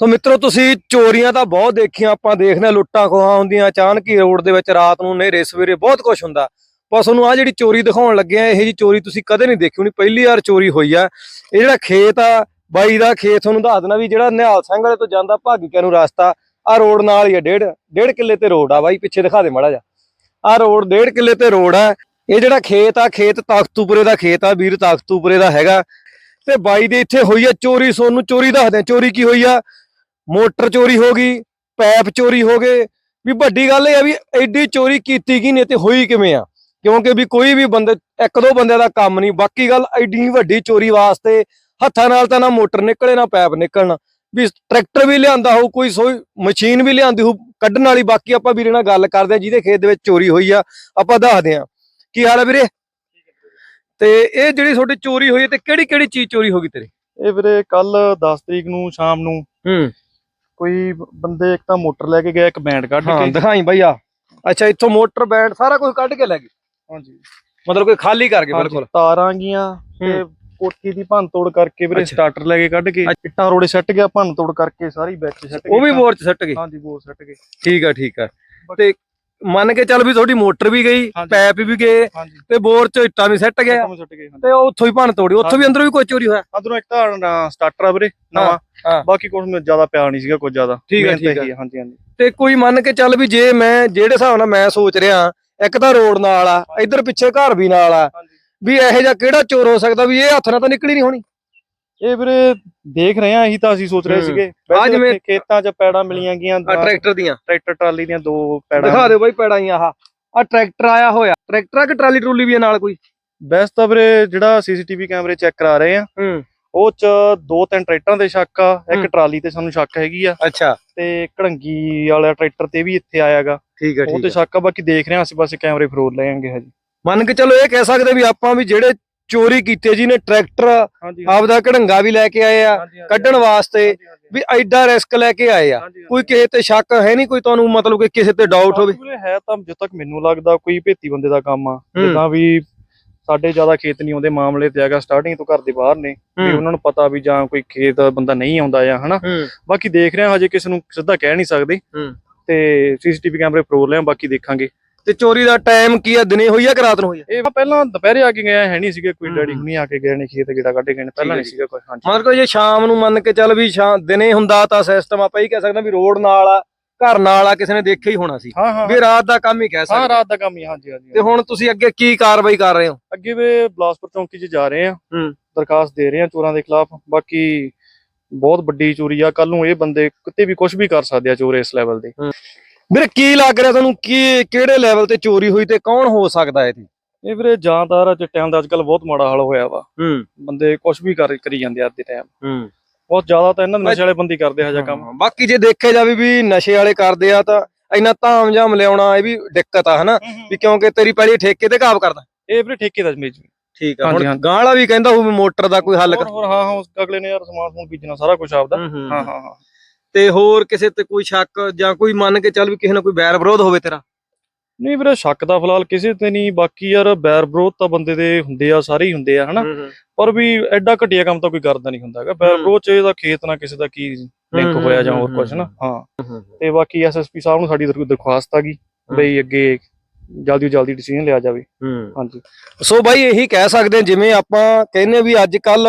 ਸੋ ਮਿੱਤਰੋ, ਤੁਸੀਂ ਚੋਰੀਆਂ ਤਾਂ ਬਹੁਤ ਦੇਖੀਆਂ, ਆਪਾਂ ਦੇਖਦੇ ਹਾਂ ਲੁੱਟਾਂ ਖੋਹਾਂ ਹੁੰਦੀਆਂ, ਅਚਾਨਕ ਹੀ ਰੋਡ ਦੇ ਵਿੱਚ ਰਾਤ ਨੂੰ ਨੇਰੇ ਸਵੇਰੇ ਬਹੁਤ ਕੁਝ ਹੁੰਦਾ। ਪਰ ਤੁਹਾਨੂੰ ਆ ਜਿਹੜੀ ਚੋਰੀ ਦਿਖਾਉਣ ਲੱਗੇ ਆ, ਇਹ ਜੀ ਚੋਰੀ ਤੁਸੀਂ ਕਦੇ ਨਹੀਂ ਦੇਖੀ ਹੋਣੀ, ਪਹਿਲੀ ਵਾਰ ਚੋਰੀ ਹੋਈ ਆ। ਇਹ ਜਿਹੜਾ ਖੇਤ ਆ, ਬਾਈ ਦਾ ਖੇਤ, ਤੁਹਾਨੂੰ ਦੱਸ ਦੇਣਾ ਵੀ ਜਿਹੜਾ ਨਿਹਾਲ ਸਿੰਘ ਵਾਲੇ ਤੋਂ ਜਾਂਦਾ ਭਾਗੀਕਿਆ ਨੂੰ ਰਸਤਾ ਆ ਰੋਡ ਨਾਲ ਹੀ ਆ, ਡੇਢ ਡੇਢ ਕਿੱਲੇ ਤੇ ਰੋਡ ਆ ਬਾਈ, ਪਿੱਛੇ ਦਿਖਾ ਦੇ ਮਾੜਾ ਜਾ ਆ ਰੋਡ ਡੇਢ ਕਿੱਲੇ ਤੇ ਰੋਡ ਆ, ਇਹ ਜਿਹੜਾ ਖੇਤ ਆ, ਖੇਤ ਤਖਤੂਪੁਰੇ ਦਾ ਖੇਤ ਆ, ਵੀਰ ਤਖਤੂਪੁਰੇ ਦਾ ਹੈਗਾ। ਤੇ ਬਾਈ ਦੇ ਇੱਥੇ ਹੋਈ ਆ ਚੋਰੀ ਸੋਨੂੰ ਚੋਰੀ ਦੱਸਦੇ ਚੋਰੀ ਕੀ ਹੋਈ ਆ? ਮੋਟਰ ਚੋਰੀ ਹੋ ਗਈ ਪੈਪ ਚੋਰੀ ਹੋ ਗਏ। ਵੀ ਵੱਡੀ ਗੱਲ ਇਹ ਆ ਵੀ ਐਡੀ ਚੋਰੀ ਕੀਤੀ ਕੀ ਨੇ ਤੇ ਹੋਈ ਕਿਵੇਂ ਆ? ਕਿਉਂਕਿ ਵੀ ਕੋਈ ਵੀ ਬੰਦੇ ਇੱਕ ਦੋ ਬੰਦਿਆਂ ਦਾ ਕੰਮ ਨਹੀਂ ਬਾਕੀ ਗੱਲ ਐਡੀ ਵੱਡੀ ਚੋਰੀ ਵਾਸਤੇ ਹੱਥਾਂ ਨਾਲ ਤਾਂ ਨਾ ਮੋਟਰ ਨਿਕਲੇ ਨਾ ਪੈਪ ਨਿਕਲਣ। ਵੀ ਟਰੈਕਟਰ ਵੀ ਲਿਆਂਦਾ ਹੋਊ ਕੋਈ ਸੋਈ ਮਸ਼ੀਨ ਵੀ ਲਿਆਂਦੀ ਹੋਊ ਕੱਢਣ ਵਾਲੀ ਬਾਕੀ ਆਪਾਂ ਵੀਰੇ ਨਾਲ ਗੱਲ ਕਰਦੇ ਆ ਜਿਹਦੇ ਖੇਤ ਦੇ ਵਿੱਚ ਚੋਰੀ ਹੋਈ ਆ ਆਪਾਂ ਦੱਸਦੇ ਆ ਕੀ ਹਾਲ ਹੈ ਵੀਰੇ? ਤੇ ਇਹ ਜਿਹੜੀ ਤੁਹਾਡੀ ਚੋਰੀ ਹੋਈ ਹੈ ਤੇ ਕਿਹੜੀ ਕਿਹੜੀ ਚੀਜ਼ ਚੋਰੀ ਹੋ ਗਈ ਤੇਰੀ? ਇਹ ਵੀਰੇ ਕੱਲ 10 ਤਰੀਕ ਨੂੰ ਸ਼ਾਮ ਨੂੰ ਹੂੰ। ਕੋਈ ਬੰਦੇ ਇੱਕ ਤਾਂ ਮੋਟਰ ਲੈ ਕੇ ਗਿਆ ਇੱਕ ਬੈਂਡ ਕੱਢ ਹਾਂ ਕੇ। ਦਿਖਾਈ ਬਈ ਆ। ਅੱਛਾ ਇੱਥੋਂ ਮੋਟਰ ਬੈਂਡ ਸਾਰਾ ਕੁਝ ਕੱਢ ਕੇ ਲੈ ਗਏ? ਹਾਂਜੀ। ਮਤਲਬ ਕੋਈ ਖਾਲੀ ਕਰ ਗਏ ਹਾਂਜੀ, ਬਿਲਕੁਲ? ਤਾਰਾਂ ਗੀਆਂ ਤੇ ਕੋਠੀ ਦੀ ਭੰਨ ਤੋੜ ਕਰਕੇ ਵੀਰੇ। ਸਟਾਰਟਰ ਲੈ ਕੇ ਕੱਢ ਕੇ ਇੱਟਾਂ ਰੋੜੇ ਸੱਟ ਗਿਆ ਭੰਨ ਤੋੜ ਕਰਕੇ ਸਾਰੀ ਵਿੱਚ ਸੱਟ ਉਹ ਵੀ। ਬੋਰ ਚ ਸੱਟ ਗਏ? ਹਾਂਜੀ ਬੋਰ ਸੱਟ ਗਏ। ਠੀਕ ਆ ਠੀਕ ਆ। ਤੇ ਮੰਨ ਕੇ ਚੱਲ ਵੀ ਤੁਹਾਡੀ ਮੋਟਰ ਵੀ ਗਈ ਹਾਂਜੀ। ਪੈਪ ਵੀ ਗਏ ਹਾਂਜੀ। ਤੇ ਬੋਰ ਚ ਇੱਟਾਂ ਵੀ ਸੱਟ ਗਿਆ ਸੱਟ ਗਏ ਤੇ ਉੱਥੋਂ ਹੀ ਭੰਨ ਤੋੜੀ ਉੱਥੋਂ ਵੀ ਅੰਦਰੋਂ ਵੀ ਕੋਈ ਚੋਰੀ ਹੋਇਆ? ਅੰਦਰੋਂ ਇੱਕ ਤਾਂ ਸਟਾਰਟਰ ਆ ਵੀਰੇ ਨਵਾਂ। ਹਾਂ। ਬਾਕੀ ਕੁਝ ਜ਼ਿਆਦਾ ਪਿਆ ਨਹੀਂ ਸੀਗਾ ਕੁਝ ਜ਼ਿਆਦਾ। ਠੀਕ ਮਿਹਨਤ ਠੀਕ। ਇਹੀ ਹਾਂਜੀ ਹਾਂਜੀ। ਤੇ ਕੋਈ ਮੰਨ ਕੇ ਚੱਲ ਵੀ ਜੇ ਮੈਂ ਜਿਹੜੇ ਹਿਸਾਬ ਨਾਲ ਮੈਂ ਸੋਚ ਰਿਹਾ ਇੱਕ ਤਾਂ ਰੋਡ ਨਾਲ ਆ ਇੱਧਰ ਪਿੱਛੇ ਘਰ ਵੀ ਨਾਲ ਆ ਹਾਂਜੀ। ਵੀ ਇਹੋ ਜਿਹਾ ਕਿਹੜਾ ਚੋਰ ਹੋ ਸਕਦਾ ਵੀ ਇਹ ਹੱਥ ਨਾਲ ਤਾਂ ਨਿਕਲੀ ਨਹੀਂ ਹੋਣੀ? ਇਹ ਵੀਰੇ ਦੇਖ ਰਹੇ ਆ ਇਹੀ ਤਾਂ ਅਸੀਂ ਸੋਚ ਰਹੇ ਹੂੰ। ਸੀਗੇ। ਵੈਸੇ ਜਿਵੇਂ- ਖੇਤਾਂ 'ਚ ਪੈੜਾਂ ਮਿਲੀਆਂ ਗਈਆਂ ਆ ਟਰੈਕਟਰ ਦੀਆਂ। ਟਰੈਕਟਰ ਟਰਾਲੀ ਦੀਆਂ ਦੋ ਪੈੜਾਂ ਦਿਖਾ ਦਿਓ ਬਾਈ ਪੈੜਾਂ ਆਹ। ਆ ਟਰੈਕਟਰ ਆਇਆ ਹੋਇਆ। ਟਰੈਕਟਰ ਆ ਕਿ ਟਰਾਲੀ ਟਰੂਲੀ ਵੀ ਆ ਨਾਲ ਕੋਈ? ਬੈਸਟ ਤਾਂ ਵੀਰੇ ਜਿਹੜਾ ਸੀਸੀਟੀਵੀ ਕੈਮਰੇ ਚੈੱਕ ਕਰਾ ਰਹੇ ਆ ਹੂੰ। ਉਹ ਚ ਦੋ ਤਿੰਨ ਟਰੈਕਟਰਾਂ ਦੇ ਸ਼ੱਕ ਆ ਇੱਕ ਹੂੰ। ਟਰਾਲੀ ਤੇ ਸਾਨੂੰ ਸ਼ੱਕ ਹੈਗੀ ਆ। ਅੱਛਾ। ਤੇ ਘੜੰਗੀ ਵਾਲਾ ਟਰੈਕਟਰ ਤੇ ਵੀ ਇੱਥੇ ਆਇਆਗਾ ਠੀਕ ਹੈ ਉਹ ਠੀਕ ਤੇ ਹੈ ਸ਼ੱਕ ਆ ਬਾਕੀ ਦੇਖ ਰਹੇ ਆ ਆਸੇ ਪਾਸੇ ਕੈਮਰੇ ਫਰੋਲ ਲੈਣਗੇ ਹਜੇ। ਮੰਨ ਕੇ ਚਲੋ ਇਹ ਕਹਿ ਸਕਦੇ ਵੀ ਆਪਾਂ ਵੀ ਜਿਹੜੇ ਚੋਰੀ ਕੀਤੇ ਜੀ ਨੇ ਟਰੈਕਟਰ ਆਪਦਾ ਘੜੰਗਾ ਵੀ ਲੈ ਕੇ ਆਏ ਆ ਕੱਢਣ ਵਾਸਤੇ ਵੀ ਐਡਾ ਰਿਸਕ ਲੈ ਕੇ ਆਏ ਆ। ਕੋਈ ਕਿਸੇ ਤੇ ਸ਼ੱਕ ਹੈ ਨਹੀਂ ਕੋਈ ਤੁਹਾਨੂੰ ਮਤਲਬ ਕਿ ਕਿਸੇ ਤੇ ਡਾਊਟ ਹੋਵੇ। ਹੈ ਤਾਂ ਜਿੱਦ ਤੱਕ ਮੈਨੂੰ ਲੱਗਦਾ ਕੋਈ ਭੇਤੀ ਬੰਦੇ ਦਾ ਕੰਮ ਆ। ਜਿੱਦਾਂ ਵੀ ਸਾਡੇ ਜ਼ਿਆਦਾ ਖੇਤ ਨਹੀਂ ਆਉਂਦੇ ਮਾਮਲੇ ਤੇ ਹੈਗਾ ਸਟਾਰਟਿੰਗ ਤੋਂ ਘਰ ਦੇ ਬਾਹਰ ਨੇ ਵੀ। ਉਹਨਾਂ ਨੂੰ ਪਤਾ ਵੀ ਜਾਂ ਕੋਈ ਖੇਤ ਬੰਦਾ ਨਹੀਂ ਆਉਂਦਾ ਜਾਂ ਹਨਾ। ਬਾਕੀ ਦੇਖ ਰਹੇ ਹਜੇ ਕਿਸੇ ਨੂੰ ਸਿੱਧਾ ਕਹਿ ਨਹੀਂ ਸਕਦੇ। ਤੇ ਸੀਸੀਟੀਵੀ ਕੈਮਰੇ ਫਰੋਲ ਲਿਆ ਬਾਕੀ ਦੇਖਾਂਗੇ। ਤੇ ਚੋਰੀ ਦਾ ਟਾਈਮ ਕੀ ਆ? ਦਿਨੇ ਹੋਈ ਆ ਕਿ ਰਾਤ ਨੂੰ ਹੋਈ ਆ? ਇਹ ਪਹਿਲਾਂ ਦੁਪਹਿਰੇ ਆ ਕੇ ਗਏ ਹੈ ਨਹੀਂ ਸੀਗੇ ਕੋਈ ਹੂੰ। ਡੈਡੀ ਹੁਣੀ ਆ ਕੇ ਗਏ ਨੇ ਖੇਤ ਗੇੜਾ ਕੱਢ ਗਏ ਨੇ ਪਹਿਲਾਂ ਹੈ ਨਹੀਂ। ਸੀਗਾ ਕੋਈ ਹਾਂਜੀ। ਮਤਲਬ ਜੇ ਸ਼ਾਮ ਨੂੰ ਮੰਨ ਕੇ ਚੱਲ ਵੀ ਸ਼ਾਮ ਦਿਨੇ ਹੁੰਦਾ ਤਾਂ ਸਿਸਟਮ ਆਪਾਂ ਇਹ ਕਹਿ ਸਕਦੇ ਹਾਂ ਵੀ ਰੋਡ ਨਾਲ ਆ ਘਰ ਨਾਲ ਆ ਕਿਸੇ ਨੇ ਦੇਖਿਆ ਹੀ ਹੋਣਾ ਸੀ। ਹਾਂ ਹਾਂ। ਵੀ ਰਾਤ ਦਾ ਕੰਮ ਹੀ ਕਹਿ ਹਾਂ ਸਕਦੇ ਰਾਤ ਦਾ ਕੰਮ ਹੀ ਹਾਂਜੀ ਹਾਂਜੀ ਤੇ ਹੁਣ ਤੁਸੀਂ ਅੱਗੇ ਕੀ ਕਾਰਵਾਈ ਕਰ ਰਹੇ ਹੋ? ਅੱਗੇ ਵੇ ਬਲਾਸਪੁਰ ਚੌਂਕੀ 'ਚ ਜਾ ਰਹੇ ਆ। ਹੂੰ। ਦਰਖਾਸਤ ਦੇ ਰਹੇ ਆ ਚੋਰਾਂ ਦੇ ਖਿਲਾਫ। ਬਾਕੀ ਬਹੁਤ ਵੱਡੀ ਚੋਰੀ ਆ। ਕੱਲ ਨੂੰ ਇਹ ਬੰਦੇ ਕਿਤੇ ਵੀ ਕੁਝ ਵੀ ਕਰ ਸਕਦੇ ਆ ਚੋਰ ਇਸ ਲੈਵਲ ਦੇ। ਵੀਰੇ ਕੀ ਲੱਗ ਰਿਹਾ ਤੁਹਾਨੂੰ? ਕੀ ਕਿਹੜੇ ਲੈਵਲ ਤੇ ਚੋਰੀ ਹੋਈ ਤੇ ਕੌਣ ਹੋ ਸਕਦਾ ਹੈ ਇਹ ਇਹ ਵੀਰੇ ਆ ਚਿੱਟਿਆਂ ਦਾ ਅੱਜਕੱਲ ਬਹੁਤ ਮਾੜਾ ਹਾਲ ਹੋਇਆ ਵਾ। ਹੂੰ। ਬੰਦੇ ਕੁਝ ਵੀ ਕਰ ਕਰੀ ਜਾਂਦੇ ਆ ਅੱਜ ਦੇ ਟਾਈਮ ਹੂੰ। ਬਹੁਤ ਜ਼ਿਆਦਾ ਤਾਂ ਇਹਨਾਂ ਨਸ਼ੇ ਵਾਲੇ ਬੰਦੇ ਕਰਦੇ ਆ ਜਿਹਾ ਕੰਮ। ਬਾਕੀ ਜੇ ਦੇਖਿਆ ਜਾਵੇ ਵੀ ਨਸ਼ੇ ਵਾਲੇ ਕਰਦੇ ਆ ਤਾਂ ਇੰਨਾ ਧਾਮ ਜਾਮ ਲਿਆਉਣਾ ਇਹ ਵੀ ਦਿੱਕਤ ਆ ਹਨਾ? ਵੀ ਕਿਉਂਕਿ ਤੇਰੀ ਪਹਿਲੀ ਠੇਕੇ ਤੇ ਕਾਬ ਕਰਦਾ। ਇਹ ਵੀਰੇ ਠੇਕੇ ਦਾ ਜ਼ਮੀਨ ਠੀਕ ਹਾਂਜੀ, ਹੁਣ ਹਾਂਜੀ। ਗਾਂ ਵਾਲਾ ਵੀ ਕਹਿੰਦਾ ਵੀ ਮੋਟਰ ਦਾ ਕੋਈ ਹੱਲ ਕਰ। ਹਾਂ ਹਾਂ ਉਸ ਅਗਲੇ ਨੇ ਯਾਰ ਸਮਾਨ ਸਮੂਨ ਬੀਜਣਾ ਸਾਰਾ ਕੁਝ ਆਪਦਾ। ਹੂੰ। ਹਾਂ ਹਾਂ। ਤੇ ਹੋਰ ਕਿਸੇ ਤੇ ਕੋਈ ਸ਼ੱਕ ਜਾਂ ਕੋਈ ਮੰਨ ਕੇ ਚੱਲ ਵੀ ਕਿਸੇ ਨਾਲ ਕੋਈ ਬੈਰ ਵਿਰੋਧ ਹੋਵੇ ਤੇਰਾ? ਨਹੀਂ ਵੀਰੇ ਸ਼ੱਕ ਤਾਂ ਫਿਲਹਾਲ ਕਿਸੇ ਤੇ ਨਹੀਂ ਬਾਕੀ ਯਾਰ ਬੈਰ ਵਿਰੋਧ ਤਾਂ ਬੰਦੇ ਦੇ ਹੁੰਦੇ ਆ ਸਾਰੇ ਹੀ ਹੁੰਦੇ ਆ ਹਨਾ? ਪਰ ਵੀ ਐਡਾ ਘਟੀਆ ਕੰਮ ਤਾਂ ਕੋਈ ਕਰਦਾ ਨਹੀਂ ਹੁੰਦਾ ਹੈਗਾ। ਬੈਰ। ਵਿਰੋਧ ਚ ਇਹਦਾ ਖੇਤ ਨਾਲ ਕਿਸੇ ਦਾ ਕੀ ਲਿੰਕ ਹੋਇਆ ਜਾਂ ਹੋਰ ਕੁਝ ਨਾ ਹੂੰ, ਤੇ ਬਾਕੀ ਐਸਐਸਪੀ ਸਾਹਿਬ ਨੂੰ ਸਾਡੀ ਦਰ- ਦਰਖਾਸਤ ਆ ਗਈ ਬਈ ਅੱਗੇ ਜਲਦੀ ਜਲਦੀ ਡਿਸੀਜਨ ਲਿਆ ਜਾਵੇ। ਹਾਂਜੀ। ਸੋ ਬਾਈ ਇਹੀ ਕਹਿ ਸਕਦੇ ਜਿਵੇਂ ਆਪਾਂ ਕਹਿੰਨੇ ਵੀ ਅੱਜ ਕੱਲ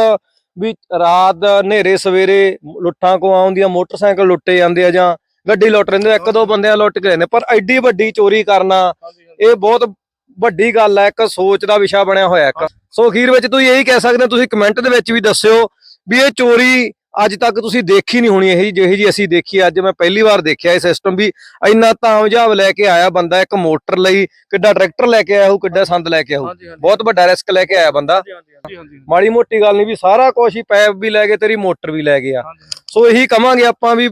ਵੀ ਰਾਤ ਹਨੇਰੇ ਸਵੇਰੇ ਲੁੱਟਾਂ ਕੋ ਆਉਂਦੀਆਂ ਮੋਟਰਸਾਈਕਲ ਲੁੱਟੇ ਜਾਂਦੇ ਆ ਜਾਂ ਗੱਡੀ ਲੁੱਟ ਰਹਿੰਦੇ ਇੱਕ ਦੋ ਬੰਦਿਆਂ ਲੁੱਟ ਕੇ ਲੈਂਦੇ ਪਰ ਐਡੀ ਵੱਡੀ ਚੋਰੀ ਕਰਨਾ ਇਹ ਬਹੁਤ ਵੱਡੀ ਗੱਲ ਹੈ ਇੱਕ ਸੋਚ ਦਾ ਵਿਸ਼ਾ ਬਣਿਆ ਹੋਇਆ ਇੱਕ। ਸੋ ਅਖੀਰ ਵਿੱਚ ਤੁਸੀਂ ਇਹੀ ਕਹਿ ਸਕਦੇ ਹੋ ਤੁਸੀਂ ਕਮੈਂਟ ਦੇ ਵਿੱਚ ਵੀ ਦੱਸਿਓ ਵੀ ਇਹ ਚੋਰੀ ਅੱਜ ਤੱਕ ਤੁਸੀਂ ਦੇਖੀ ਨਹੀਂ ਹੋਣੀ ਇਹ ਜਿਹੀ ਜੀ ਅਸੀਂ ਦੇਖੀ ਅੱਜ ਮੈਂ ਪਹਿਲੀ ਵਾਰ ਦੇਖਿਆ ਇਹ ਸਿਸਟਮ ਵੀ। ਇੰਨਾ ਤਾਮਝਾਬ ਲੈ ਕੇ ਆਇਆ ਬੰਦਾ ਇੱਕ ਮੋਟਰ ਲਈ ਕਿੱਡਾ ਟਰੈਕਟਰ ਲੈ ਕੇ ਆਇਆ ਉਹ ਕਿੱਡਾ ਸੰਦ ਲੈ ਕੇ ਹਾਂਜੀ ਬਹੁਤ ਵੱਡਾ ਰਿਸਕ ਲੈ ਕੇ ਆਇਆ ਬੰਦਾ। ਮਾੜੀ ਮੋਟੀ ਗੱਲ ਨਹੀਂ ਵੀ ਸਾਰਾ ਕੁਝ ਹੀ ਪੈਪ ਵੀ ਲੈ ਗਏ ਤੇਰੀ ਮੋਟਰ ਵੀ ਲੈ ਗਿਆ ਸੋ ਇਹੀ ਕਵਾਂਗੇ ਆਪਾਂ ਵੀ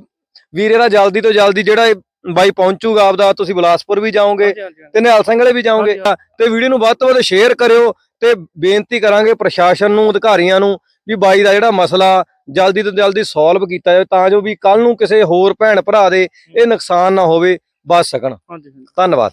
ਵੀਰੇ ਦਾ ਜਲਦੀ ਤੋਂ ਜਲਦੀ ਜਿਹੜਾ ਬਾਈ ਪਹੁੰਚੂਗਾ ਆਪਦਾ ਤੁਸੀਂ ਬਿਲਾਸਪੁਰ ਵੀ ਜਾਓਗੇ ਤੇ ਨਿਹਾਲ ਸਿੰਘ ਵਾਲੇ ਵੀ ਜਾਓਗੇ। ਤੇ ਵੀਡੀਓ ਨੂੰ ਵੱਧ ਤੋਂ ਵੱਧ ਸ਼ੇਅਰ ਕਰਿਓ ਤੇ ਬੇਨਤੀ ਕਰਾਂਗੇ ਪ੍ਰਸ਼ਾਸਨ ਨੂੰ ਅਧਿਕਾਰੀਆਂ ਨੂੰ ਵੀ ਬਾਈ ਦਾ ਜਿਹੜਾ ਮਸਲਾ ਜਲਦੀ ਤੋਂ ਜਲਦੀ ਸੋਲਵ ਕੀਤਾ ਜਾਵੇ ਤਾਂ ਜੋ ਵੀ ਕੱਲ ਨੂੰ ਕਿਸੇ ਹੋਰ ਭੈਣ ਭਰਾ ਦੇ ਇਹ ਨੁਕਸਾਨ ਨਾ ਹੋਵੇ ਬਚ ਸਕਣ। ਹਾਂਜੀ। ਧੰਨਵਾਦ।